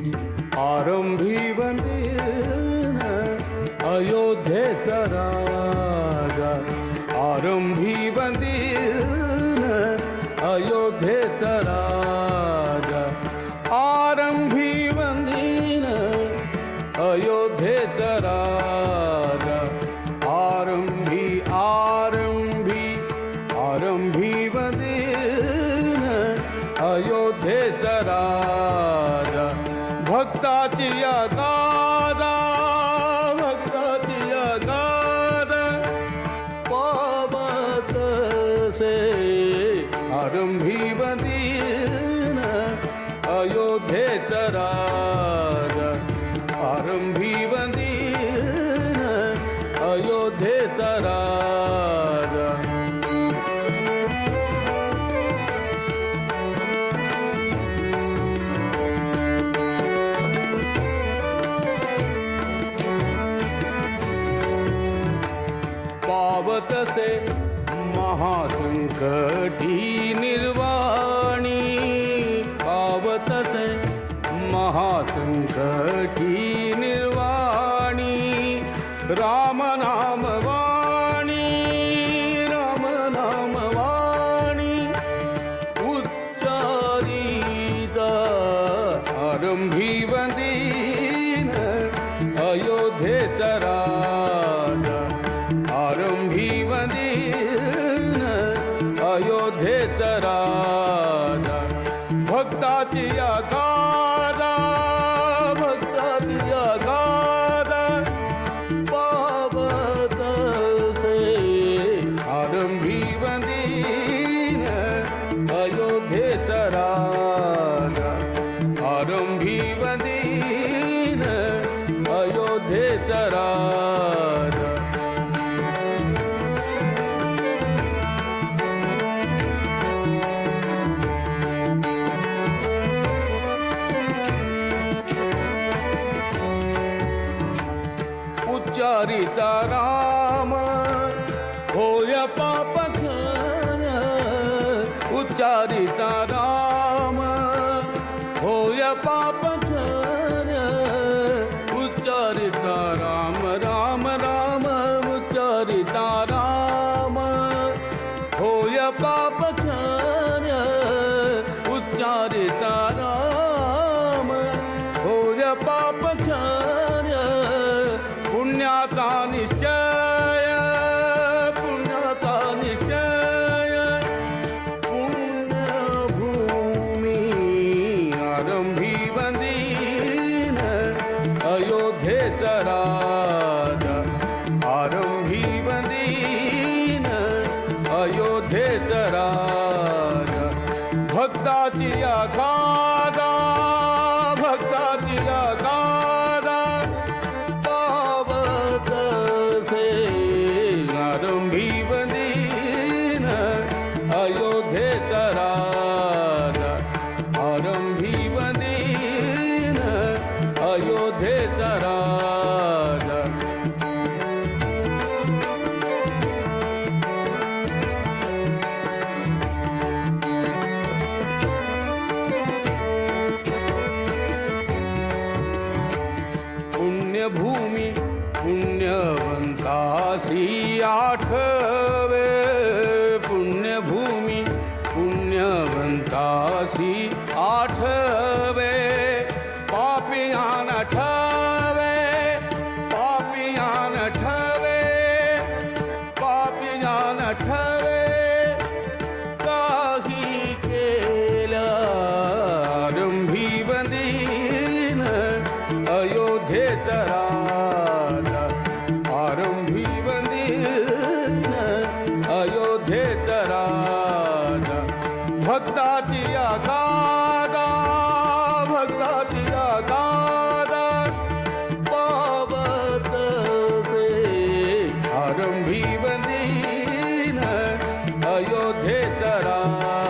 आरंभी वंदन अयोध्येचा राजा आरंभी वंदन अयोध्येचा राजा आरंभी वंदन अयोध्येचा राजा आरंभी आरंभी आरंभी वंदन अयोध्येचा राजा भक्ताची दादा भक्ताची दादा पावत से आरंभी वंदन अयोध्येचा कठी उच्चारिता राम होय पाप पुण्याचा निश्चय पुण्याचा निश्चय. पुण्यभूमी आरंभी बंदीन अयोध्येच राज आरंभी बंदीन अयोध्येच राज. भक्ताची या भक्ताची या भूमि पुण्यवंतासी आठवे। पुण्य भूमि पुण्यवंतासी आठ भक्ताची गादा भक्ताची गादा पावत से आरंभी वंदीन अयोध्येचा राम.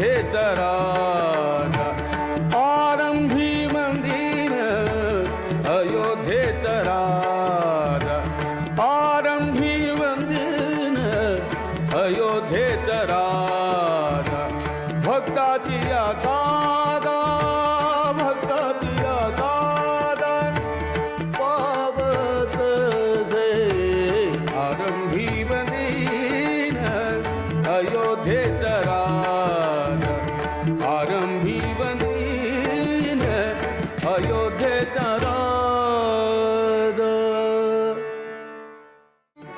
मध्ये राग आरंभी मंदिर अयोध्येत राग आरंभी मंदिर अयोध्येत राग भक्ताची आता